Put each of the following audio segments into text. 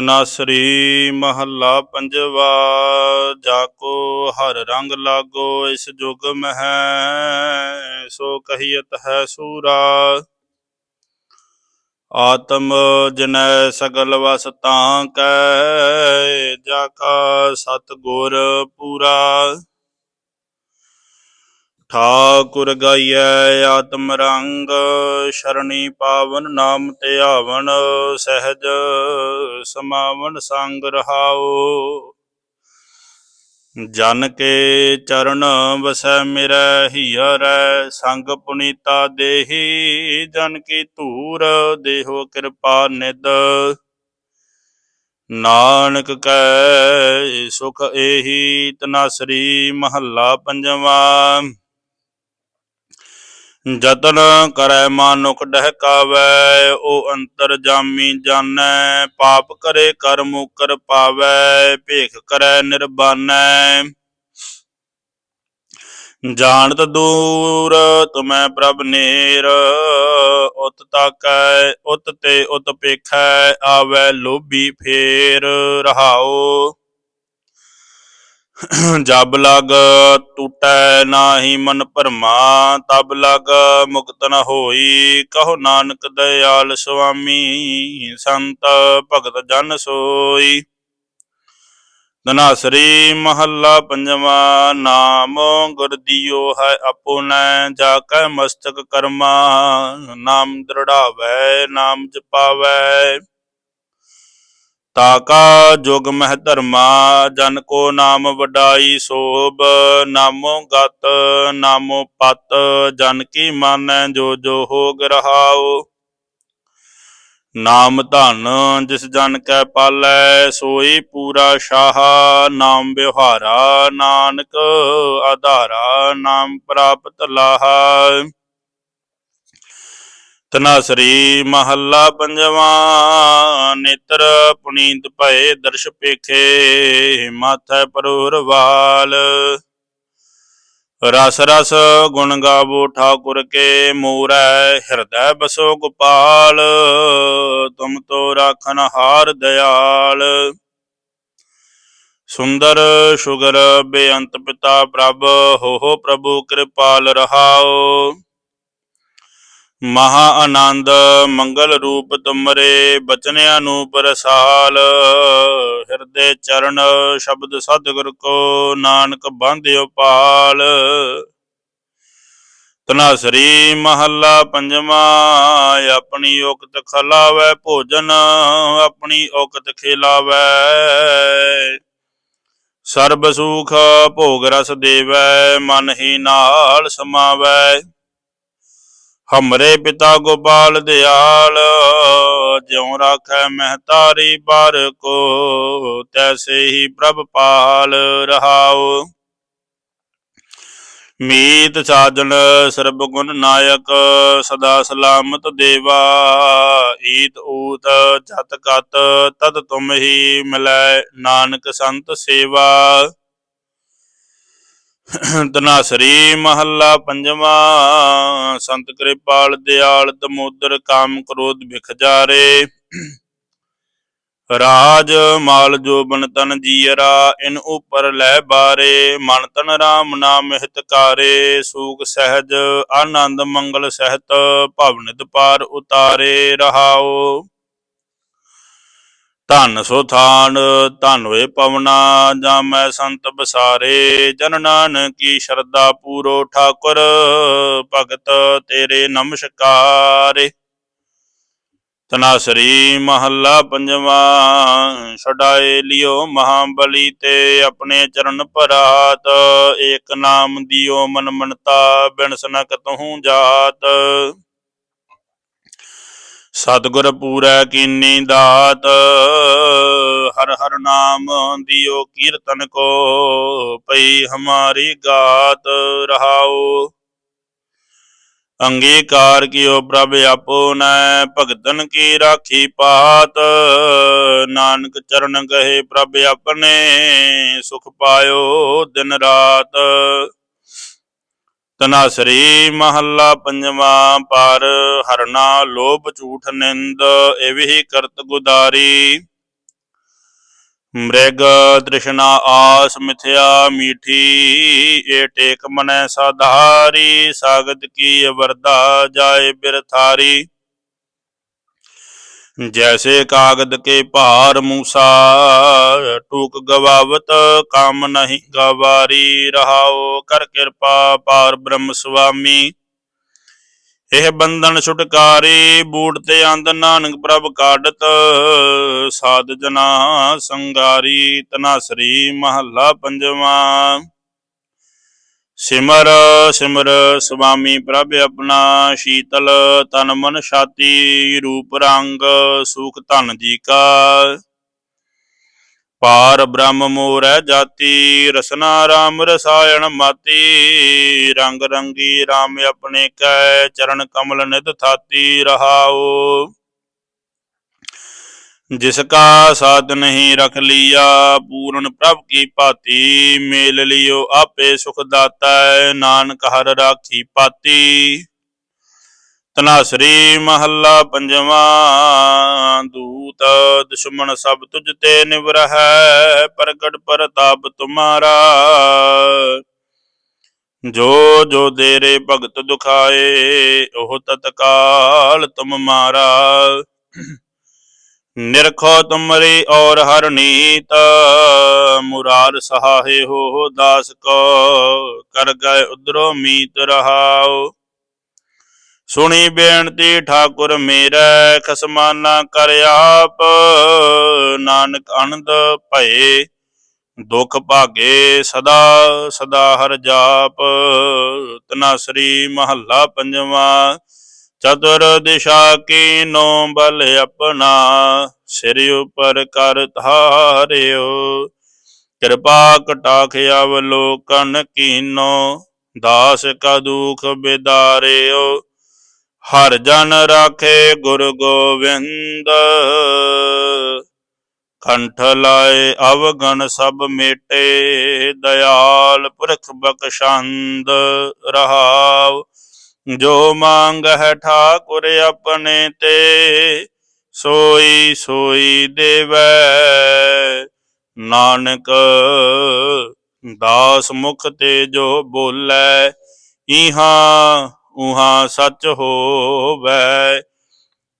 ਤਨਾਸਰੀ ਮਹੱਲਾ ਪੰਜਵਾ, ਜਾ ਕੋ ਹਰ ਰੰਗ ਲਾਗੋ, ਇਸ ਜੁਗ ਮਹਿ, ਸੋ ਕਹੀਤ ਹੈ ਸੂਰਾ। ਆਤਮ ਜਨੈ ਸਗਲ ਵਸ ਤਾਂ ਕੈ, ਜਾ ਕਾ ਸਤ ਗੁਰ ਪੂਰਾ। ਠਾਕੁਰ ਗਾਈਐ ਆਤਮ ਰੰਗ, ਸ਼ਰਣੀ ਪਾਵਨ ਨਾਮ ਧਿਆਵਨ ਸਹਿਜ ਸਮਾਵਨ ਸੰਗ ਰਹਾਓ ਜਨ ਕੇ ਚਰਨ ਵਸੈ ਮੇਰੈ ਹੀਰੈ ਸੰਗ ਪੁਨੀਤਾ ਦੇਹੀ, ਜਨ ਕੀ ਧੂਰ ਦੇਹੋ ਕਿਰਪਾ ਨਿਦ ਨਾਨਕ ਕੈ ਸੁਖ ਏਹੀ ਤਨਾਸਰੀ ਮਹੱਲਾ ਪੰਜਵਾਂ। ਜਤਨ ਕਰੈ ਮਾਨੁਖ ਡਹਿਕਾਵੈ, ਉਹ ਅੰਤਰ ਜਾਮੀ ਜਾਣੈ, ਪਾਪ ਕਰੇ ਕਰ ਮੁਕਰ ਪਾਵੈ, ਭੇਖ ਕਰੈ ਨਿਰਬਾਨੈ। ਜਾਣਤ ਦੂਰ, ਤੁਮੈ ਪ੍ਰਭ ਨੇਰ, ਉਤ ਤਾਕੈ, ਉਤ ਤੇ ਉਤ ਪੇਖੈ, ਆਵੈ ਲੋਭੀ ਫੇਰ ਰਹਾਓ ਜਬ ਲਗ ਟੂਟੈ ਨਾਹੀ ਮਨ ਭਰਮਾ, ਤਬ ਲਗ ਮੁਕਤ ਨ ਹੋਈ, ਕਹੋ ਨਾਨਕ ਦਇਆਲ ਸੁਆਮੀ, ਸੰਤ ਭਗਤ ਜਨ ਸੋਈ। ਧਨਾਸਰੀ ਮਹੱਲਾ ਪੰਜਵਾ, ਨਾਮ ਗੁਰ ਦਿਓ ਹੈ ਆਪੁਨੈ ਜਾ ਕੈ ਮਸਤਕ ਕਰਮਾ, ਨਾਮ ਦ੍ਰਿੜਾਵੈ, ਨਾਮ ਜਪਾਵੈ। ਤਾਕਾ ਜੁਗ ਮਹਿ ਧਰਮਾ, ਜਨ ਕੋ ਨਾਮ ਵਡਾਈ ਸੋਭ, ਨਾਮੋ ਗਤ, ਨਾਮੋ ਪਤ, ਜਨ ਕੀ ਮਾਨੈ ਜੋ ਜੋ ਹੋਗ ਰਹਾਓ ਨਾਮ ਧਨ ਜਿਸ ਜਨ ਕੈ ਪਾਲੈ, ਸੋਈ ਪੂਰਾ ਸ਼ਾਹ, ਨਾਮ ਵਿਵਹਾਰਾ ਨਾਨਕ, ਆਧਾਰਾ ਨਾਮ ਪ੍ਰਾਪਤ ਲਾਹਾ। ਤਨਾਸਰੀ ਮਹੱਲਾ ਪੰਜਵਾਂ, ਨੇਤਰ ਪੁਨੀਤ ਭਏ ਦਰਸ਼ ਪੇਖੇ, ਮਾਥੈ ਪਰੂਰ ਵਾਲ। ਰਸ ਰਸ ਗੁਣ ਗਾਵੋ ਠਾਕੁਰ ਕੇ, ਮੂਰੈ ਹਿਰਦੈ ਬਸੋ ਗੋਪਾਲ, ਤੁਮ ਤੋ ਰਾਖਨ ਹਾਰ ਦਿਆਲ। ਸੁੰਦਰ ਸੁਗਰ ਬੇਅੰਤ ਪਿਤਾ ਪ੍ਰਭ ਹੋ ਹੋ ਪ੍ਰਭੂ ਕਿਰਪਾਲ ਰਹਾਓ ਮਹਾ ਆਨੰਦ ਮੰਗਲ ਰੂਪ ਤੁਮਰੇ ਬਚਨਿਆਂ ਨੂੰ ਪ੍ਰਸਾਲ। ਹਿਰਦੇ ਚਰਨ ਸ਼ਬਦ ਸਤਿਗੁਰ ਕੋ ਨਾਨਕ ਬਾਂਧਿਓ ਪਾਲ। ਤਨਾਸਰੀ ਮਹੱਲਾ ਪੰਜਵਾ, ਆਪਣੀ ਉਕਤ ਖਲਾਵੇ ਭੋਜਨ, ਆਪਣੀ ਉਕਤ ਖਿਲਾਵੇ। ਸਰਬ ਸੁਖ ਭੋਗ ਰਸ ਦੇਵੈ, ਮਨ ਹੀ ਨਾਲ ਸਮਾਵੈ। ਹਮਰੇ ਪਿਤਾ ਗੋਪਾਲ ਦਿਆਲ, ਜਿਉ ਰਾਖੈ ਮਹਤਾਰੀ ਬਾਰ ਕੋ, ਤੈਸੇ ਹੀ ਪ੍ਰਭ ਪਾਲ ਰਹਾਉ। ਮੀਤ ਸਾਜਣ ਸਰਬ ਗੁਣ ਨਾਇਕ, ਸਦਾ ਸਲਾਮਤ ਦੇਵਾ। ਈਤ ਊਤ ਜਤ ਕਤ, ਤਦ ਤੁਮ ਹੀ ਮਿਲੈ ਨਾਨਕ ਸੰਤ ਸੇਵਾ। ਤਨਾਸਰੀ ਮਹੱਲਾ ਪੰਜਵਾ। ਸੰਤ ਕਿਰਪਾਲ ਦਿਆਲ ਦਮੋਦਰ ਕਾਮ ਕ੍ਰੋਧ ਵਿਖ ਜਾਰੇ। ਰਾਜ ਮਾਲ ਜੋ ਜੋਬਨ ਤਨ ਜੀਰਾ ਇਨ ਉਪਰ ਲੈ ਬਾਰੇ। ਮਨ ਤਨ ਰਾਮ ਨਾਮ ਹਿਤਕਾਰੇ ਸੂਖ ਸਹਿਜ, ਆਨੰਦ ਮੰਗਲ ਸਹਿਤ ਭਵਨਿਤ ਪਾਰ ਉਤਾਰੇ ਰਹਾਓ। ਧਨ ਸੋ ਥਾਨ, ਧਨ ਹੋਏ ਪਵਨਾ, ਜਾਂ ਮੈਂ ਸੰਤ ਬਸਾਰੇ। ਜਨ ਨਾਨਕੀ ਸ਼ਰਧਾ ਪੂਰੋ ਠਾਕੁਰ, ਭਗਤ ਤੇਰੇ ਨਮਸਕਾਰੇ। ਤਨਾਸਰੀ ਮਹੱਲਾ ਪੰਜਵਾਂ, ਛਡਾਏ ਲਿਓ ਮਹਾਬਲੀ ਤੇ ਆਪਣੇ ਚਰਨ ਭਰਾਤ। ਏਕ ਨਾਮ ਦਿਓ ਮਨ ਮਨਤਾ ਬਿਨ ਸਨਕ ਤਹੂ ਜਾਤ। ਸਤਿਗੁਰ ਪੂਰੈ ਕੀਨੀ ਦਾਤ, ਹਰ ਹਰ ਨਾਮ ਦਿਓ ਕੀਰਤਨ ਕੋ ਪਈ ਹਮਾਰੀ ਗਾਤ ਰਹਾਓ। ਅੰਗੀਕਾਰ ਕੀਓ ਪ੍ਰਭ ਆਪੋਨੈ ਭਗਤਨ ਕੀ ਰਾਖੀ ਪਾਤ। ਨਾਨਕ ਚਰਨ ਗਏ ਪ੍ਰਭ ਆਪਣੇ, ਸੁਖ ਪਾਇਓ ਦਿਨ ਰਾਤ। ਤਨਾਸਰੀ ਮਹੱਲਾ ਪੰਜਵਾਂ ਪਰ ਹਰਨਾ ਲੋਭ ਝੂਠ ਨਿੰਦ, ਇਹ ਕਰਤ ਗੁਦਾਰੀ। ਮ੍ਰਿਗ ਤ੍ਰਿਸ਼ਨਾ ਆਸ ਮਿਥਿਆ ਮੀਠੀ ਏ ਟੇਕ ਮਨੈ ਸਾਧਾਰੀ, ਸਾਗਤ ਕੀ ਵਰਦਾ ਜਾਏ ਬਿਰਥਾਰੀ। ਜੈਸੇ ਕਾਗਦ ਕੇ ਭਾਰ ਮੂਸਾ, ਟੂਕ ਗਵਾਵਤ ਕੰਮ ਨਹੀਂ ਗਵਾਰੀ, ਰਹਾਓ ਕਰ ਕਿਰਪਾ ਪਾਰ ਬ੍ਰਹਮ ਸੁਆਮੀ। ਇਹ ਬੰਧਨ ਛੁਟਕਾਰੀ, ਬੂਟ ਤੇ ਅੰਦ ਨਾਨਕ ਪ੍ਰਭ ਕਾਡਤ ਸਾਧ ਜਨਾ ਸੰਗਾਰੀ, ਤਨਾਸਰੀ ਮਹੱਲਾ ਪੰਜਵਾਂ। ਸਿਮਰ ਸਿਮਰ ਸੁਆਮੀ ਪ੍ਰਭ ਆਪਣਾ ਸ਼ੀਤਲ, ਤਨ ਮਨ ਛਾਤੀ ਰੂਪ ਰੰਗ, ਸੂਖ ਧਨ ਜੀ ਕਾ। ਪਾਰ ਬ੍ਰਹਮ ਮੋਰੈ ਜਾਤੀ, ਰਸਨਾ ਰਾਮ ਰਸਾਇਣ ਮਾਤੀ, ਰੰਗ ਰੰਗੀ RAM ਆਪਣੇ ਕੈ, ਚਰਨ ਕਮਲ ਨਿਤ ਥਾਤੀ ਰਹਾਓ ਜਿਸ ਕਾ ਸਾਧ ਨਹੀਂ ਰਖ ਲੀਆ, ਪੂਰਨ ਪ੍ਰਭ ਕੀ ਭਾਤੀ, ਮੇਲ ਲਿਓ ਆਪੇ ਸੁਖ ਦਾਤਾ ਨਾਨਕ ਹਰ ਰਾਖੀ ਪਾਤੀ। ਤਨਾਸਰੀ ਮਹੱਲਾ ਪੰਜਵਾਂ, ਦੂਤ ਦੁਸ਼ਮਨ ਸਭ ਤੁਝ ਤੇ ਨਿਵਰਹਿ, ਪ੍ਰਗਟ ਪ੍ਰਤਾਪ ਤੁਮਾਰਾ। ਜੋ ਜੋ ਦੇਰੇ ਭਗਤ ਦੁਖਾਏ, ਉਹ ਤਤਕਾਲ ਤੁਮ ਮਾਰਾ। ਨਿਰਖੋ ਤੁਮਰੀ ਔਰ ਹਰ ਨੀਤ, ਮੁਰਾਰ ਸਹਾਏ ਹੋ ਦਾਸ ਕੋ, ਕਰ ਗਏ ਉਦਰੋ ਮੀਤ ਰਹਾਓ ਸੁਣੀ ਬੇਨਤੀ ਠਾਕੁਰ ਮੇਰਾ, ਖਸਮਾਨਾ ਕਰ ਆਪ, ਨਾਨਕ ਅਨੰਦ ਭਏ, ਦੁਖ ਭਾਗੇ ਸਦਾ ਸਦਾ ਹਰ ਜਾਪ। ਤਨਾ ਸ੍ਰੀ ਮਹੱਲਾ ਪੰਜਵਾਂ ਚਤੁਰ ਦਿਸ਼ਾ ਕੀ ਬਲ ਆਪਣਾ ਸਿਰ ਉਪਰ ਕਰ ਧਾਰਿਓ। ਕਿਰਪਾ ਕਟਾਖ ਅਵਲੋਕਨ ਕੀਨੋ ਦਾਸ ਕਾ ਦੁਖ ਬਿਦਾਰਿਓ। ਹਰ ਜਨ ਰਾਖੇ ਗੁਰ ਗੋਬਿੰਦ ਕੰਠ ਲਾਏ ਅਵਗਣ ਸਭ ਮੇਟੇ, ਦਇਆਲ ਪੁਰਖ ਬਖਸ਼ੰਦ ਰਹਾਉ। ਜੋ ਮੰਗ ਹੈ ਠਾਕੁਰ ਆਪਣੇ ਤੇ, ਸੋਈ ਸੋਈ ਦੇਵੈ। ਨਾਨਕ ਦਾਸ ਮੁਖ ਤੇ ਜੋ ਬੋਲੇ ਇਹਾਂ ਉਹਾਂ ਸੱਚ ਹੋਵੈ।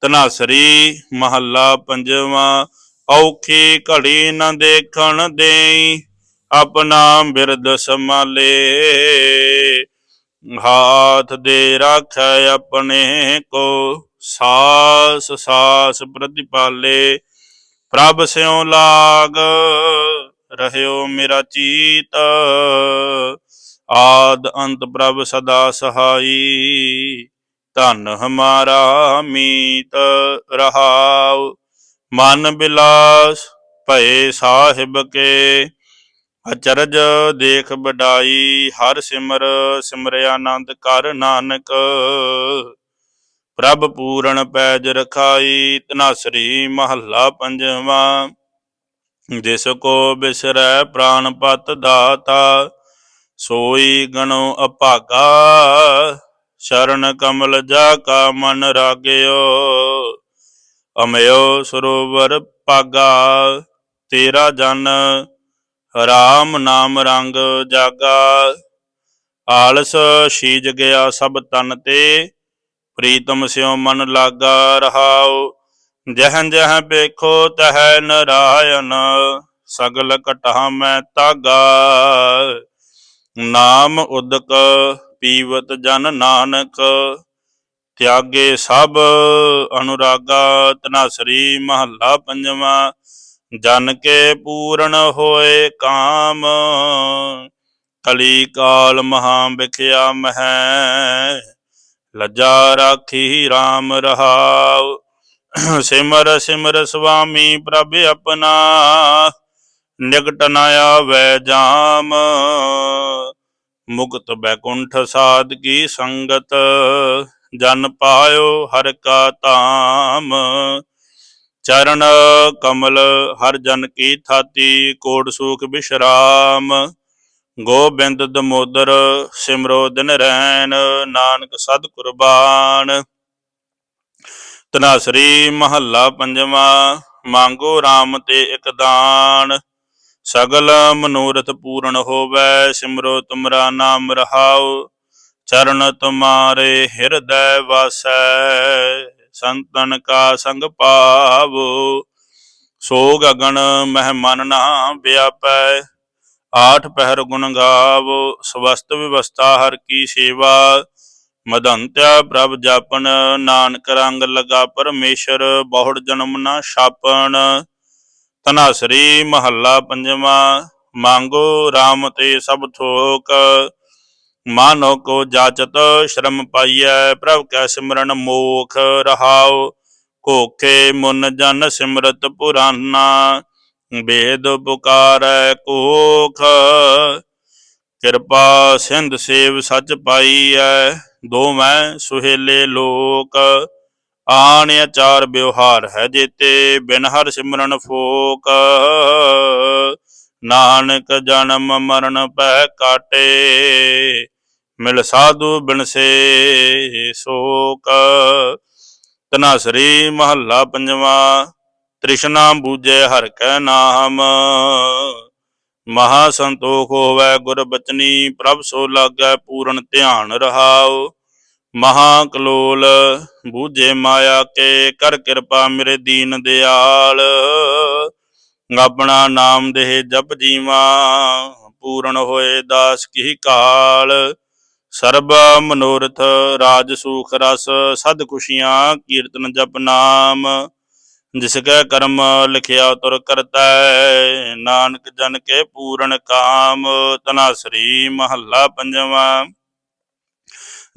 ਤਨਾਸਰੀ ਮਹੱਲਾ ਪੰਜਵਾਂ, ਔਖੀ ਘੜੀ ਨਾ ਦੇਖਣ ਦੇਈ, ਆਪਣਾ ਬਿਰਦ ਸੰਭਾਲੇ। ਹਾਥ ਦੇ ਰਾਖੈ ਆਪਣੇ ਕੋ, ਸਾਸ ਸਾਸ ਪ੍ਰਤਿਪਾਲੇ, ਪ੍ਰਭ ਸਿਉ ਲਾਗ, ਰਹਿਓ ਮੇਰਾ ਚੀਤ। ਆਦ ਅੰਤ ਪ੍ਰਭ ਸਦਾ ਸਹਾਈ, ਧਨ ਹਮਾਰਾ ਮੀਤ ਰਹਾਉ। ਮਨ ਬਿਲਾਸ ਭਏ ਸਾਹਿਬ ਕੇ ਅਚਰਜ ਦੇਖ ਬਡਾਈ ਹਰ ਸਿਮਰ ਸਿਮਰਿਆ ਆਨੰਦ ਕਰ ਨਾਨਕ। ਪ੍ਰਭ ਪੂਰਨ ਪੈਜ ਰਖਾਈ, ਤਨਾਸਰੀ ਮਹੱਲਾ ਪੰਜਵਾਂ। ਜਿਸ ਕੋ ਬਿਸਰੈ ਪ੍ਰਾਨ ਪਤ ਦਾਤਾ, ਸੋਈ ਗਣੋ ਅਭਾਗਾ। ਸ਼ਰਨ ਕਮਲ ਜਾ ਕਾ ਮਨ ਰਾਗਿਓ, ਅਮਿਓ ਸਰੋਵਰ ਪਾਗਾ ਤੇਰਾ ਜਨ ਰਾਮ ਨਾਮ ਰੰਗ ਜਾਗਾ, ਆਲਸ ਸ਼ੀਜ ਗਿਆ ਸਭ ਤਨ ਤੇ, ਪ੍ਰੀਤਮ ਸਿਉ ਮਨ ਲਾਗਾ ਰਹਾਉ। ਜਹਨ ਜਹ ਵੇਖੋ ਤਹ ਨਰਾਇਣ, ਸਗਲ ਕਟਾ ਮੈਂ ਤਾਗਾ ਨਾਮ ਉਦਕ ਪੀਵਤ ਜਨ ਨਾਨਕ, ਤਿਆਗੇ ਸਭ ਅਨੁਰਾਗਾ ਤਨਾਸਰੀ ਮਹੱਲਾ ਪੰਜਵਾਂ। ਜਨ ਕੇ ਪੂਰਨ ਹੋਏ ਕਾਮ। ਕਲੀ ਕਾਲ ਮਹਾ ਵਿਖਿਆ ਮਹਿ। ਲੱਜਾ ਰਾਖੀ RAM ਰਹਾਉ। ਸਿਮਰ ਸਿਮਰ ਸੁਆਮੀ ਪ੍ਰਭ ਆਪਣਾ। ਨਿਕਟ ਨ ਆਵੈ ਜਾਮ। ਮੁਕਤ ਬੈਕੁੰਠ ਸਾਧ ਕੀ ਸੰਗਤ। ਜਨ ਪਾਇਓ ਹਰ ਕਾ ਧਾਮ ਚਰਨ ਕਮਲ ਹਰ ਜਨ ਕੀ ਥਾਤੀ ਕੋਟ ਸੂਖ ਬਿਸ਼ਰਾਮ। ਗੋਬਿੰਦ ਦਮੋਦਰ ਸਿਮਰੋ ਦਿਨ ਰੈਣ, ਨਾਨਕ ਸਦ ਕੁਰਬਾਨ। ਤਨਾਸਰੀ ਮਹੱਲਾ ਪੰਜਵਾਂ, ਮੰਗੋ RAM ਤੇ ਇਕ ਦਾਨ। ਸਗਲ ਮਨੋਰਥ ਪੂਰਨ ਹੋਵੇ, ਸਿਮਰੋ ਤੁਮਰਾ ਨਾਮ ਰਹਾਉ। ਚਰਨ ਤੁਮਾਰੇ ਹਿਰਦੈ ਵਾਸੈ। ਸੰਤਨ ਕਾ ਸੰਗ ਪਾਵੋ ਸੋ ਗਗਨ ਮਹਿ ਮਨ ਨਾ ਵਿਆਪੈ, ਆਠ ਪਹਿਰ ਗੁਣ ਗਾਵੋ, ਸਵਸਤ ਵਿਵਸਥਾ ਹਰ ਕੀ ਸੇਵਾ, ਮਦੰਤਿਆ ਪ੍ਰਭ ਜਾਪਨ, ਨਾਨਕ ਰੰਗ ਲਗਾ ਪਰਮੇਸ਼ਰ, ਬਹੁੜ ਜਨਮ ਨਾ ਛਾਪਣ ਤਨਾਸਰੀ ਮਹੱਲਾ ਪੰਜਵਾਂ, ਮੰਗੋ RAM ਤੇ ਸਭ ਥੋਕ ਮਾਨੋ ਕੋ ਜਾਚਤ ਸ਼ਰਮ ਪਾਈਐ, ਪ੍ਰਭ ਕੈ ਸਿਮਰਨ ਮੋਖ ਰਹਾਉ। ਕੋਖੇ ਮੁਨ ਜਨ ਸਿਮਰਤ ਪੁਰਾਨਾ, ਬੇਦ ਪੁਕਾਰੈ ਕੋਖ। ਕਿਰਪਾ ਸਿੰਧ ਸੇਵ ਸਚ ਪਾਈਐ, ਦੋਵੇਂ ਸੁਹੇਲੇ ਲੋਕ। ਆਣ ਅਚਾਰ ਵਿਵਹਾਰ ਹੈ ਜੇਤੇ, ਬਿਨ ਹਰ ਸਿਮਰਨ ਫੋਕ। ਨਾਨਕ ਜਨਮ ਮਰਨ ਪੈ ਕਾਟੇ ਮਿਲ ਸਾਧੂ ਬਿਨਸੇ ਸੋਕ ਤਨਾਸਰੀ ਮਹੱਲਾ ਪੰਜਵਾ, ਤ੍ਰਿਸ਼ਨਾ ਬੂਝੈ ਹਰ ਕੈ ਨਾਮ। ਮਹਾ ਸੰਤੋਖ ਹੋਵੈ ਗੁਰ ਬਚਨੀ, ਪ੍ਰਭ ਸੋ ਲਾਗੈ ਪੂਰਨ ਧਿਆਨ ਰਹਾਓ ਮਹਾ ਕਲੋਲ ਬੂਝੇ ਮਾਇਆ ਕੇ, ਕਰ ਕਿਰਪਾ ਮੇਰੇ ਦੀਨ ਦਿਆਲ। ਆਪਣਾ ਨਾਮ ਦੇਹ ਜਪ ਜੀਵਾ, ਪੂਰਨ ਹੋਏ ਦਾਸ ਕੀ ਕਾਲ। ਸਰਬ ਮਨੋਰਥ, ਰਾਜ ਸੁਖ ਰਸ, ਸਦ ਖੁਸ਼ੀਆਂ, ਕੀਰਤਨ ਜਪ ਨਾਮ। ਜਿਸ ਕੈ ਕਰਮ ਲਿਖਿਆ ਤੁਰ ਕਰਤਾ, ਨਾਨਕ ਜਨ ਕੇ ਪੂਰਨ ਕਾਮ ਤਨਾਸਰੀ ਮਹੱਲਾ ਪੰਜਵਾਂ।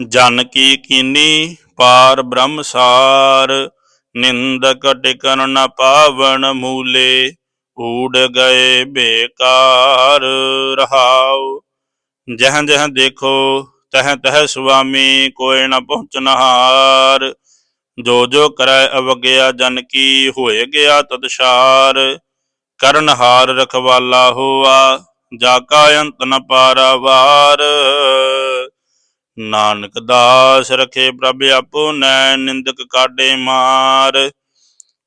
ਜਨ ਕੀ ਕੀਨੀ, ਪਾਰ ਬ੍ਰਹਮਸਾਰ ਨਿੰਦਕ ਟਿਕਨ ਨ ਪਾਵਨ ਮੂਲੇ, ਊੜ ਗਏ ਬੇਕਾਰ ਰਹਾਉ। ਜਹਾਂ ਜਹਾਂ ਦੇਖੋ ਤਹ ਤਹ ਸੁਆਮੀ ਕੋਇ ਨ ਪਹੁੰਚਨਹਾਰ ਜੋ ਜੋ ਕਰੈ ਅਵਗਿਆ ਜਨ ਕੀ ਹੋਏ ਗਿਆ ਤਦਸ਼ਾਰ ਕਰਨਹਾਰ ਰਖਵਾਲਾ ਹੋਆ, ਜਾ ਕਾ ਅੰਤ ਨ ਪਾਰਾਵਾਰ ਨਾਨਕ ਦਾਸ ਰਖੇ ਪ੍ਰਭ ਆਪੁਨੈ ਨਿੰਦਕ ਕਾਡੇ ਮਾਰ।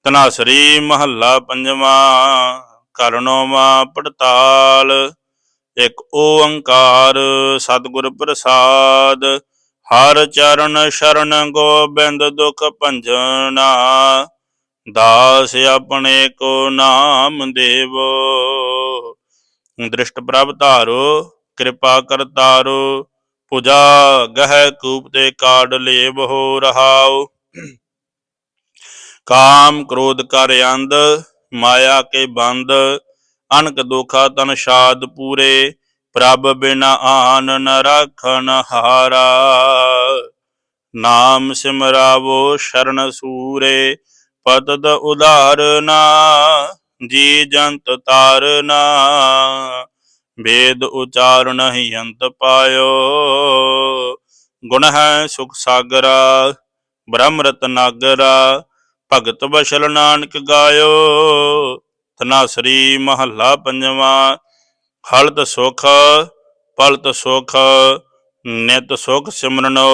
ਤਨਾਸਰੀ ਮਹੱਲਾ ਪੰਜਵਾਂ, ਕਰਨੋਵਾ ਪੜਤਾਲ। ਇੱਕ ਓੰਕਾਰ ਸਤਿਗੁਰ ਪ੍ਰਸਾਦ, ਹਰ ਚਰਨ ਸ਼ਰਨ ਗੋਬਿੰਦ ਦੁਖ ਭੰਜਨਾ, ਦਾਸ ਆਪਣੇ ਕੋ ਨਾਮ ਦੇਵੋ। ਦ੍ਰਿਸ਼ਟ ਪ੍ਰਭ ਧਾਰੋ, ਕਿਰਪਾ ਕਰਤਾਰੋ ਪੁਜਾ ਗਹਿ ਕੂਪ ਤੇ ਕਾੜ ਲੇਬ ਹੋ ਰਹਾਓ ਕਾਮ ਕ੍ਰੋਧ ਕਰ ਅੰਧ, ਮਾਇਆ ਕੇ ਬੰਦ ਅਨਕ ਦੁਖਾ ਤਨ ਸ਼ਾਦ ਪੂਰੇ, ਪ੍ਰਭ ਬਿਨਾ ਆਨ ਨ ਰਖਨ ਹਾਰਾ। ਨਾਮ ਸਿਮਰਾਵੋ ਸ਼ਰਨ ਸੂਰੇ ਪਤਦ ਉਧਾਰਨਾ ਜੀ ਜੰਤ ਤਾਰਨਾ ਵੇਦ ਉਚਾਰਨ ਹੀ ਅੰਤ ਪਾਇਓ, ਗੁਣ ਹੈ ਸੁਖ ਸਾਗਰਾ ਬ੍ਰਹਮ ਰਤਨਾਗਰਾ ਭਗਤ ਬਸ਼ਲ ਨਾਨਕ ਗਾਇਓ ਤਨਾਸਰੀ ਮਹੱਲਾ ਪੰਜਵਾਂ ਹਲਤ ਸੁਖ, ਪਲਤ ਸੁਖ, ਨਿਤ ਸੁਖ ਸਿਮਰਨੋ।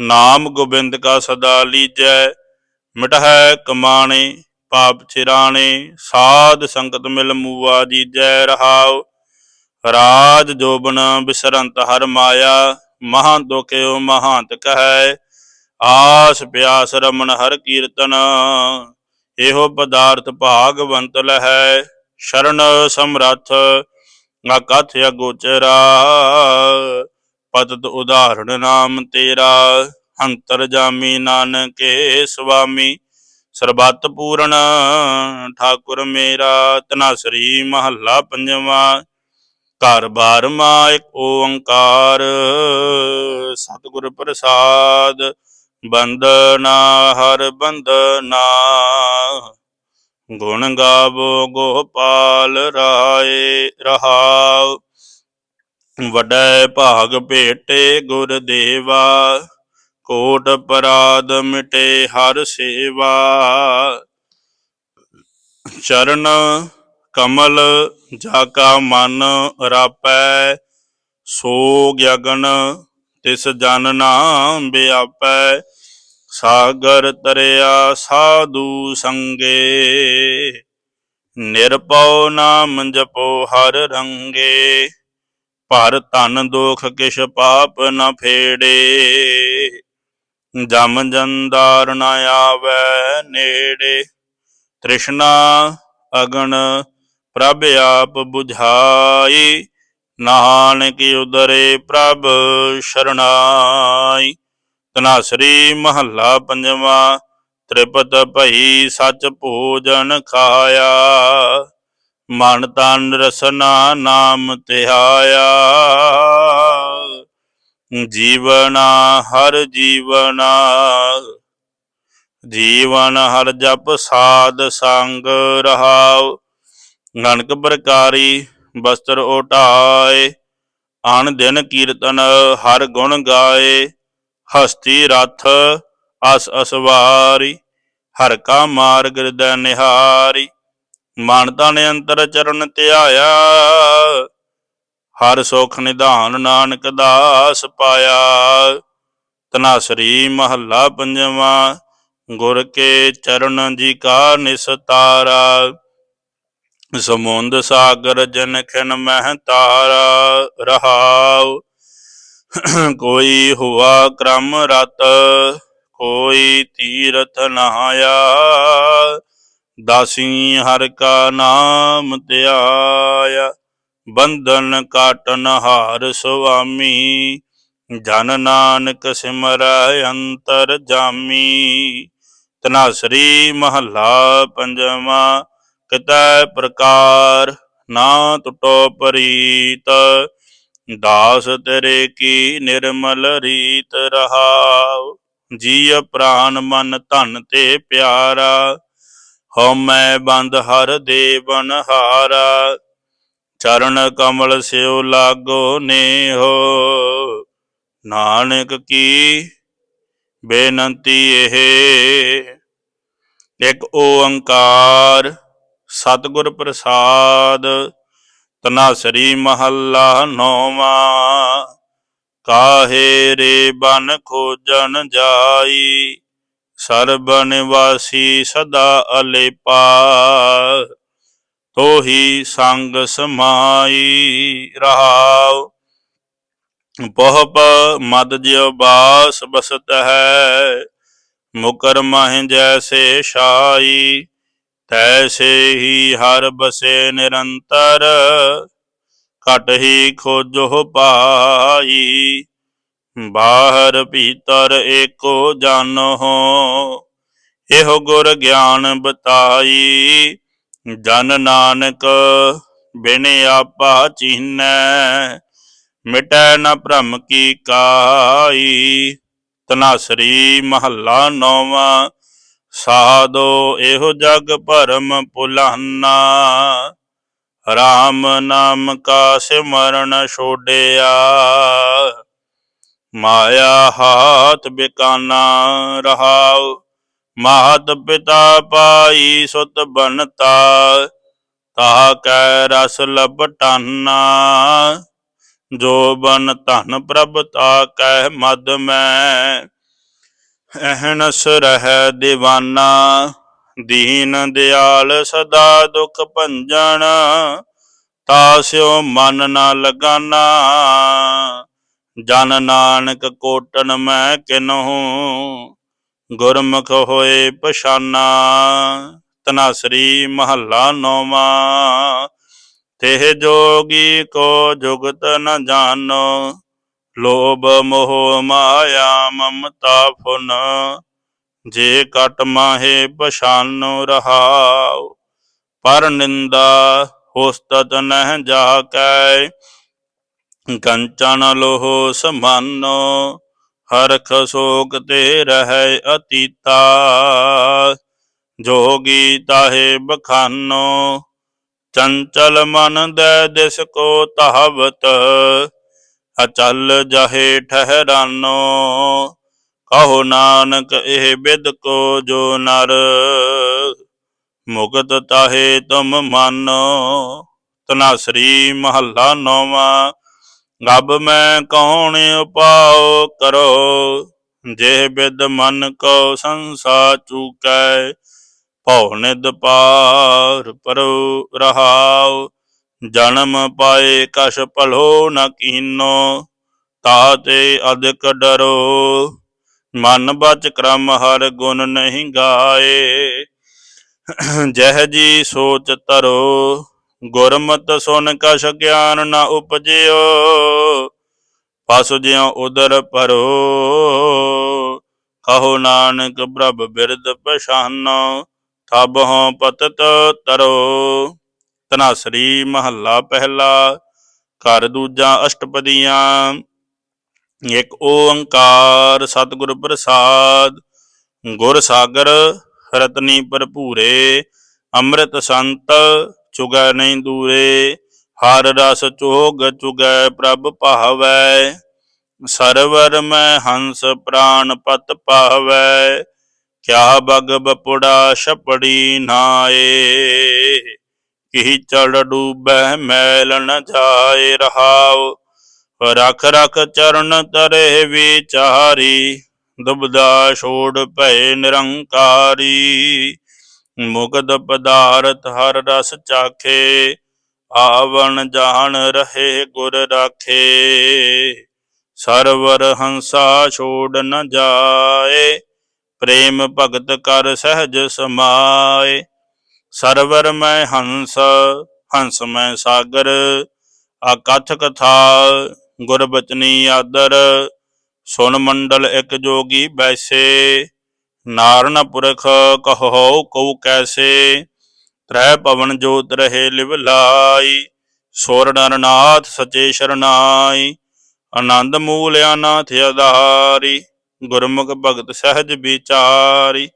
ਨਾਮ ਗੋਬਿੰਦ ਕਾ ਸਦਾ ਲੀਜੈ, ਮਿਟਹਿ ਕਮਾਣੇ, ਪਾਪ ਚਿਰਾਣੇ, ਸਾਧ ਸੰਗਤ ਮਿਲ ਮੂਆ ਜੀਜੈ ਰਹਾਉ। ਰਾਜ ਜੋਬਨ ਬਿਸਰੰਤ ਹਰ ਮਾਇਆ, ਮਹਾਂ ਦੁਖਿਓ ਮਹਾਂਤ ਕਹੈ। ਆਸ ਪਿਆਸ ਰਮਨ ਹਰ ਕੀਰਤਨ। ਇਹੋ ਪਦਾਰਥ ਭਾਗਵੰਤ ਲਹੈ, ਸ਼ਰਨ ਸਮਰੱਥ ਅਕਥ ਅਗੋਚਰਾ। ਪਤਤ ਉਦਾਹਰਣ ਨਾਮ ਤੇਰਾ, ਅੰਤਰ ਜਾਮੀ ਨਾਨਕੇ ਸੁਆਮੀ। ਸਰਬੱਤ ਪੂਰਨ ਠਾਕੁਰ ਮੇਰਾ ਤਨਾਸਰੀ ਮਹੱਲਾ ਪੰਜਵਾਂ। ਘਰ ਬਾਰ ਮਾ ਇੱਕ ਓੰਕਾਰ, ਸਤਿਗੁਰ ਪ੍ਰਸਾਦ ਬੰਦਨਾ ਹਰ ਬੰਦਨਾ ਗੁਣ ਗਾਵੋ, ਗੋਪਾਲ ਰਾਏ, ਰਹਾਉ। ਵਡੈ ਭਾਗ ਭੇਟੇ ਗੁਰ ਦੇਵਾ। ਕੋਟ ਪਰਾਦ ਮਿਟੇ ਹਰ ਸੇਵਾ। ਚਰਨ ਕਮਲ, ਜਾ ਕਾ ਮਨ ਰਾਪੈ ਸੋ ਗਗਨ ਤਿਸ ਜਨ ਨਾਮ ਵਿਆਪੈ ਸਾਗਰ ਤਰਿਆ ਸਾਧੂ ਸੰਗੇ। ਨਿਰਪਉ ਨਾਮ ਜਪੋ ਹਰ ਰੰਗੇ, ਭਰ ਧਨ ਦੁਖ ਕਿਛ ਪਾਪ ਨ ਫੇੜੇ। ਜਮ ਜੰਦਾਰ ਨ ਆਵੈ ਨੇੜੇ, ਤ੍ਰਿਸ਼ਨਾ ਅਗਣ ਪ੍ਰਭ ਆਪ 부ਝਾਈ ਨਾਨਕ ਉਦਰੇ ਪ੍ਰਭ ਸ਼ਰਣਾਈ। ਤਨਾਸਰੀ ਮਹੱਲਾ ਪੰਜਵਾ, ਤ੍ਰਿਪਤ ਭਈ ਸਚ ਭੋਜਨ ਖਾਇਆ। ਮਨ ਤਨ ਰਸਨਾ ਨਾਮ ਤਿਹਾਇਆ। ਜੀਵਨਾ ਹਰ ਜੀਵਨਾ, ਜੀਵਨ ਹਰ ਜਪ ਸਾਧ ਸੰਗ ਰਹਾਉ। ਨਾਨਕ ਪ੍ਰਕਾਰੀ ਬਸਤਰ ਓਟਾਏ ਆਣ ਦਿਨ ਕੀਰਤਨ ਹਰ ਗੁਣ ਗਾਏ, ਹਸਤੀ ਰਥ ਅਸ ਅਸਵਾਰੀ, ਹਰ ਕਾ ਮਾਰਗ ਹਿਰਦੈ ਨਿਹਾਰੀ, ਮਨ ਤਨ ਅੰਤਰ ਚਰਨ ਧਿਆਇਆ, ਹਰ ਸੁਖ ਨਿਧਾਨ ਨਾਨਕ ਦਾਸ ਪਾਇਆ। ਤਨਾਸਰੀ ਮਹੱਲਾ ਪੰਜਵਾ, ਗੁਰ ਕੇ ਚਰਨ ਜੀ ਕਾ ਨਿਸਤਾਰਾ। ਸਮੁੰਦ ਸਾਗਰ ਜਨ ਖਿਨ ਮਹਿ ਤਾਰਾ ਰਹਾਉ। ਕੋਈ ਹੁਆ ਕ੍ਰਮ ਰਤ, ਕੋਈ ਤੀਰਥ ਨਹਾਇਆ ਦਾਸੀ ਹਰ ਕਾ ਨਾਮ ਧਿਆਇਆ। ਬੰਧਨ ਕਾਟਨ ਹਾਰ ਸੁਆਮੀ। ਜਨ ਨਾਨਕ ਸਿਮਰੈ ਅੰਤਰ ਜਾਮੀ। ਤਨਾਸਰੀ ਮਹੱਲਾ ਪੰਜਵਾ। ਕਿਤੈ ਪ੍ਰਕਾਰ ਨਾ ਟੁਟੋ ਪਰੀਤ, ਦਾਸ ਤੇਰੇ ਕੀ ਨਿਰਮਲ ਰੀਤ ਰਹਾਉ ਜੀ ਪ੍ਰਾਨ ਮਨ ਧਨ ਤੇ ਪਿਆਰਾ, ਹਉ ਮੈਂ ਬੰਦ ਹਰ ਦੇਵਨ ਹਾਰਾ। ਚਰਨ ਕਮਲ ਸਿਉ ਲਾਗੋ ਨੇਹੋ। ਨਾਨਕ ਕੀ ਬੇਨਤੀ ਇਹ? ਇੱਕ ਓੰਕਾਰ ਸਤਿਗੁਰ ਪ੍ਰਸਾਦ ਤਨਾਸਰੀ ਮਹੱਲਾ ਨੌਵਾਂ। ਕਾਹੇ ਰੇ ਬਨ ਖੋਜਨ ਜਾਈ ਸਰਬ ਨਿਵਾਸੀ ਸਦਾ ਅਲੇਪਾ। ਤੋਹੀ ਸੰਗ ਸਮਾਈ ਰਹਾਉ ਬਹੁਪ ਮਦ ਜਿਉ ਬਾਸ ਬਸਤ ਹੈ ਮੁਕਰ ਮਹਿ ਜੈਸੇ ਸ਼ਾਈ ਤੈਸੇ ਹੀ ਹਰ ਬਸੇ ਨਿਰੰਤਰ, ਘਟ ਹੀ ਖੋਜੋ ਪਾਈ ਬਾਹਰ ਭੀਤਰ ਏਕੋ ਜਾਨੋ ਇਹੋ ਗੁਰ ਗਿਆਨ ਬਤਾਈ। ਜਨ ਨਾਨਕ ਬਿਨ ਆਪਾ ਚੀਨੈ, ਮਿਟੈ ਨ ਭ੍ਰਮ ਕੀ ਕਾਈ ਤਨਾਸਰੀ ਮਹੱਲਾ ਨੌਵਾਂ ਸਾਧੋ ਇਹੋ ਜਗ ਭਰਮ ਭੁਲਾਨਾ RAM ਨਾਮ ਕਾ ਸਿਮਰਨ ਛੋੜਿਆ ਮਾਇਆ ਹਾਥ ਬਿਕਾਨਾ ਰਹਾਉ। ਮਾਤ ਪਿਤਾ ਪਾਈ ਸੁਤ ਬਨਤਾ ਤਾ ਕੈ ਰਸ ਲਬਟਾਨਾ ਜੋ ਬਨ ਧਨ ਪ੍ਰਭ ਤਾ ਕੈ ਮਦ ਮੈਂ। ਅਹਨਸ ਰਹਿ دیਵਾਨਾ ਦੀਨ ਦਿਆਲ ਸਦਾ ਦੁਖ ਭੰਜਨ ਤਾਸਿਓ ਮਨ ਨਾ ਲਗਾਨਾ। ਜਨ ਨਾਨਕ ਕੋਟਨ ਮੈਂ ਕਿਨਹੂ, ਗੁਰਮੁਖ ਹੋਏ ਪਛਾਨਾ। ਤਨਾਸਰੀ ਮਹੱਲਾ ਨੌਵਾਂ, ਤੇਹ ਜੋਗੀ ਕੋ ਜੁਗਤ ਨ ਜਾਣੋ ਲੋਭ ਮੋਹ ਮਾਇਆ ਮਮਤਾ ਫੁਨ, ਜੇ ਕਟ ਮਾਹੇ ਪਛਾਨੋ ਰਹਾਉ, ਪਰ ਨਿੰਦਾ ਹੋਸਤਤ ਨਹਿ ਜਾ ਕੈ ਕੰਚਨ ਲੋਹ ਸਮਾਨੋ, ਹਰਖ ਸੋਕ ਤੇ ਰਹਿ ਅਤੀਤਾ, ਜੋਗੀ ਤਾਹੇ ਬਖਾਨੋ, ਚੰਚਲ ਮਨ ਦੇ ਦਿਸ ਕੋ ਤਹਵਤ ਅਚਲ ਜਹੇ ਠਹਿਰਾਨੋ, ਕਹੋ ਨਾਨਕ ਇਹ ਬਿਦ ਕੋ ਜੋ ਨਰ। ਮੁਕਤ ਤਾਹੇ ਤੁਮ ਮਾਨੋ, ਤਨਾਸਰੀ ਮਹੱਲਾ ਨੌਵਾਂ। ਗਬ ਮੈਂ ਕੌਣ ਉਪਾਉ ਕਰੋ, ਜੇ ਬਿਦ ਮਨ ਕੋ ਸੰਸਾ ਚੁਕੈ, ਭਉ ਨਿਦ ਪਾਰ ਪਰੋ ਰਹਾਉ। ਜਨਮ ਪਾਏ ਕਛ ਭਲੋ ਨ ਕੀਨੋ ਤਾਤੇ ਅਧਿਕ ਡਰੋ। ਮਨ ਬਚ ਕਰਮ ਹਰ ਗੁਣ ਨਹੀਂ ਗਾਏ। ਜਹ ਜੀ ਸੋਚ ਤਰੋ ਗੁਰਮਤ ਸੁਨ ਕਛ ਗਿਆਨ ਨ ਉਪਜਿਓ। ਪਸ ਜਿਉ ਉਦਰ ਪਰੋ ਕਹੋ ਨਾਨਕ ਪ੍ਰਭ ਬਿਰਦ ਪਛਾਨੋ ਤਬ ਹੋ ਪਤਤ ਤਰੋ। ਤਨਾਸਰੀ ਮਹੱਲਾ ਪਹਿਲਾ, ਘਰ ਦੂਜਾ ਅਸ਼ਟਪਦੀਆਂ, ਇੱਕ ਓੰਕਾਰ ਸਤਿਗੁਰ ਪ੍ਰਸਾਦ, ਗੁਰ ਸਾਗਰ ਰਤਨੀ ਭਰਪੂਰੇ, ਅੰਮ੍ਰਿਤ ਸੰਤ ਚੁਗੈ ਨਹੀਂ ਦੂਰੇ, ਹਰ ਰਸ ਚੋਗ ਚੁਗੈ ਪ੍ਰਭ ਭਾਵੈ, ਸਰਵਰ ਮੈਂ ਹੰਸ ਪ੍ਰਾਨ ਪਤ ਪਾਵੈ, ਕਿਆ ਬਗ ਬਪੁੜਾ ਛਪੜੀ ਨਾਏ। ਕਿਹੀ ਚੜ ਡੂਬੈ ਮੈਲ ਨ ਜਾਏ ਰਹਾਉ। ਰਖ ਰਖ ਚਰਨ ਤਰੇ ਵਿਚਾਰੀ, ਦੁਬਦਾ ਛੋੜ ਭੈ ਨਿਰੰਕਾਰੀ। ਮੁਕਦ ਪਦਾਰਥ ਹਰ ਰਸ ਚਾਖੇ, ਆਵਣ ਜਾਣ ਰਹੇ ਗੁਰ ਰਾਖੇ। ਸਰਵਰ ਹੰਸਾ ਛੋੜ ਨ ਜਾਏ, ਪ੍ਰੇਮ ਭਗਤ ਕਰ ਸਹਿਜ ਸਮਾਏ। ਸਰਵਰ ਮੈਂ ਹੰਸ ਹੰਸ ਮੈਂ ਸਾਗਰ ਅਕਥ ਕਥਾ ਗੁਰ ਬਚਨੀ ਆਦਰ ਸੁਨ ਮੰਡਲ ਇਕ ਜੋਗੀ ਬੈਸੇ, ਨਾਰਨ ਪੁਰਖ ਕਹੋ ਕਉ ਕੈਸੇ ਤ੍ਰੈ ਪਵਨ ਜੋਤ ਰਹੇ ਲਿਵ ਲਾਈ, ਸੋਰ ਨਰਨਾਥ ਸਚੇ ਸ਼ਰਨਾਈ ਆਨੰਦ ਮੂਲ ਅਨਾਥ ਆਧਾਰੀ ਗੁਰਮੁਖ ਭਗਤ ਸਹਿਜ ਵਿਚਾਰੀ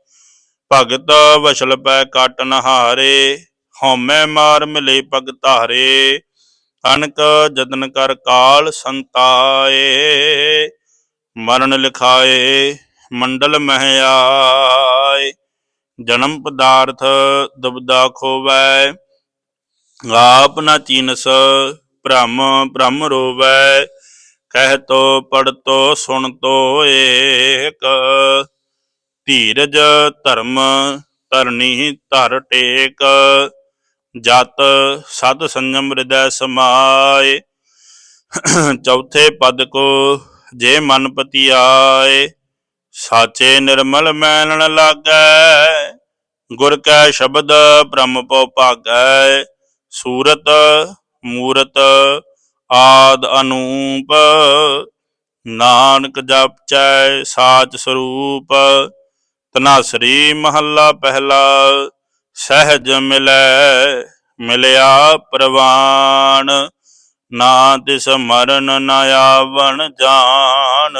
ਭਗਤ ਵਛਲ ਪੈ ਕਟ ਨਹਾਰੇ ਹਉਮੈ ਮਾਰ ਮਿਲੇ ਭਗਤਾਰੇ ਧਾਰੇ। ਅਨਕ ਜਤਨ ਕਰ ਕਾਲ ਸੰਤਾਏ, ਮਰਨ ਲਿਖਾਏ ਮੰਡਲ ਮਹਿ ਆਏ। ਜਨਮ ਪਦਾਰਥ ਦੁਬਦਾ ਖੋਵੈ, ਆਪ ਨਾ ਚੀਨਸ ਭ੍ਰਮ ਭ੍ਰਮ ਰੋਵੈ। ਕਹਿ ਤੋ ਪੜ ਤੋ ਸੁਣ ਤੋ ਏਕ ਧੀਰਜ ਧਰਮ ਧਰਨੀ ਧਰ ਟੇਕ, ਜਤ ਸਦ ਸੰਜਮ ਹਿਰਦੈ ਸਮਾਏ। ਚੌਥੇ ਪਦ ਕੋ ਜੇ ਮਨ ਪਤੀ ਆਏ ਸਾਚੇ ਨਿਰਮਲ ਮੈਲਣ ਲਾਗੈ। ਗੁਰ ਕੈ ਸ਼ਬਦ ਬ੍ਰਹਮ ਪਉ ਭਾਗੈ, ਸੂਰਤ ਮੂਰਤ ਆਦ ਅਨੂਪ। ਨਾਨਕ ਜਪਚੈ ਸਾਚ ਸਰੂਪ। ਤਨਾਸਰੀ ਮਹੱਲਾ ਪਹਿਲਾ ਸਹਿਜ ਮਿਲੈ, ਮਿਲਿਆ ਪ੍ਰਵਾਨ। ਨਾ ਤਿਸ ਮਰਨ ਨ ਆਵਣ ਜਾਣ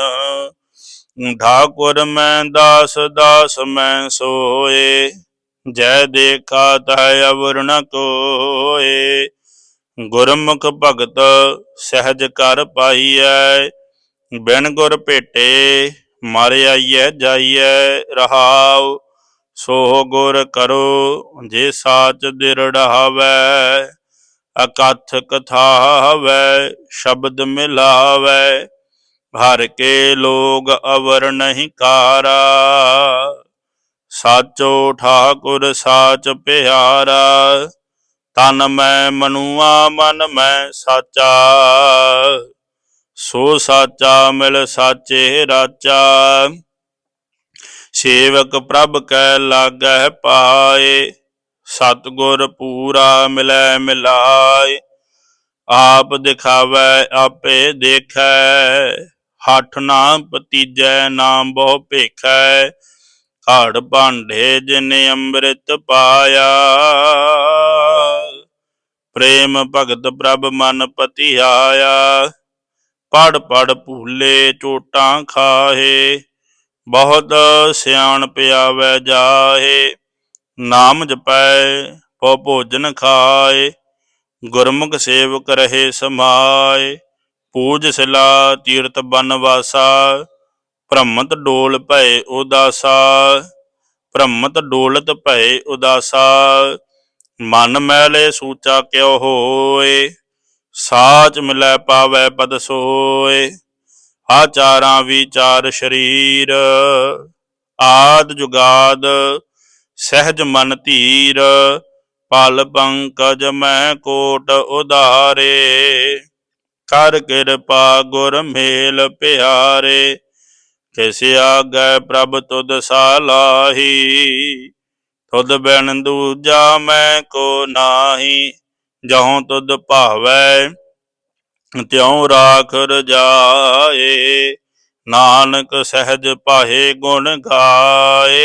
ਠਾਕੁਰ ਮੈਂ ਦਾਸ ਦਾਸ ਮੈਂ ਸੋਏ। ਜੈ ਦੇਖਾ ਤੈ ਅਵਰ ਕੋਏ। ਗੁਰਮੁਖ ਭਗਤ ਸਹਿਜ ਕਰ ਪਾਈਐ, ਬਿਨ ਗੁਰ ਭੇਟੇ ਮਰ ਆਈਐ, ਜਾਈਐ ਰਹਾਉ ਸੋ ਗੁਰ ਕਰੋ, ਜੇ ਸਾਚ ਦਿਰੜਾਵੈ ਅਕਥ ਕਥਾਵੈ ਸ਼ਬਦ ਮਿਲਾਵੈ, ਹਰ ਕੇ ਲੋਗ ਅਵਰ ਨਹੀਂ ਕਾਰਾ। ਸਾਚੋ ਠਾਕੁਰ ਸਾਚ ਪਿਆਰਾ, ਤਨ ਮੈਂ ਮਨੁਆ, ਮਨ ਮੈਂ ਸਾਚਾ। ਸੋ ਸਾਚਾ ਮਿਲ ਸਾਚੇ ਰਾਚਾ। ਸੇਵਕ ਪ੍ਰਭ ਕੈ ਲਾਗੈ ਪਾਏ। ਸਤਗੁਰ ਪੂਰਾ ਮਿਲੈ ਮਿਲਾਏ। ਆਪ ਦਿਖਾਵੈ, ਆਪੇ ਦੇਖੈ। ਹੱਠ ਨਾਮ ਪਤੀਜੈ ਨਾਮ ਬਹੁ ਭੇਖੈ। ਘੜ ਭਾਂਡੇ ਜਿਨ ਅੰਮ੍ਰਿਤ ਪਾਇਆ। ਪ੍ਰੇਮ ਭਗਤ ਪ੍ਰਭ ਮਨ ਪਤੀ ਆਇਆ ਪੜ ਪੜ ਭੂਲੇ ਚੋਟਾਂ ਖਾਹੇ, ਬਹੁਤ ਸਿਆਣ ਪਿਆਵੈ ਜਾਹੇ, ਨਾਮ ਜਪੈ ਪਉ ਭੋਜਨ ਖਾਏ ਗੁਰਮੁਖ ਸੇਵਕ ਰਹੇ ਸਮਾਏ ਪੂਜ ਸਿਲਾ ਤੀਰਤ ਬਨ ਵਾਸਾ ਭ੍ਰਮਤ ਡੋਲ ਭਏ ਉਦਾਸਾ, ਭ੍ਰਮਤ ਡੋਲਤ ਭਏ ਉਦਾਸਾ, ਮਨ ਮੈਲੇ ਸੂਚਾ ਕਿਉ ਹੋਏ ਸਾਚ ਮਿਲੈ ਪਾਵੈ ਪਦ ਸੋਏ, ਆਚਾਰਾਂ ਵਿਚਾਰ ਸ਼ਰੀਰ, ਆਦ ਜੁਗਾਦ ਸਹਿਜ ਮਨ ਧੀਰ, ਪਲ ਪੰਕਜ ਮੈਂ ਕੋਟ ਉਧਾਰੇ, ਕਰ ਕਿਰਪਾ ਗੁਰ ਮੇਲ ਪਿਆਰੇ, ਕਿਸ ਆਗੈ ਪ੍ਰਭ ਤੁਧ ਸਾਲਾਹੀ, ਤੁਧ ਬਿਨ ਦੂਜਾ ਮੈਂ ਕੋ ਨਾਹੀ ਜਹੋਂ ਤੁਧ ਭਾਵੈ ਤਿਉ ਰਾਖ ਰਜਾਏ ਨਾਨਕ ਸਹਿਜ ਪਾਹੇ ਗੁਣ ਗਾਏ।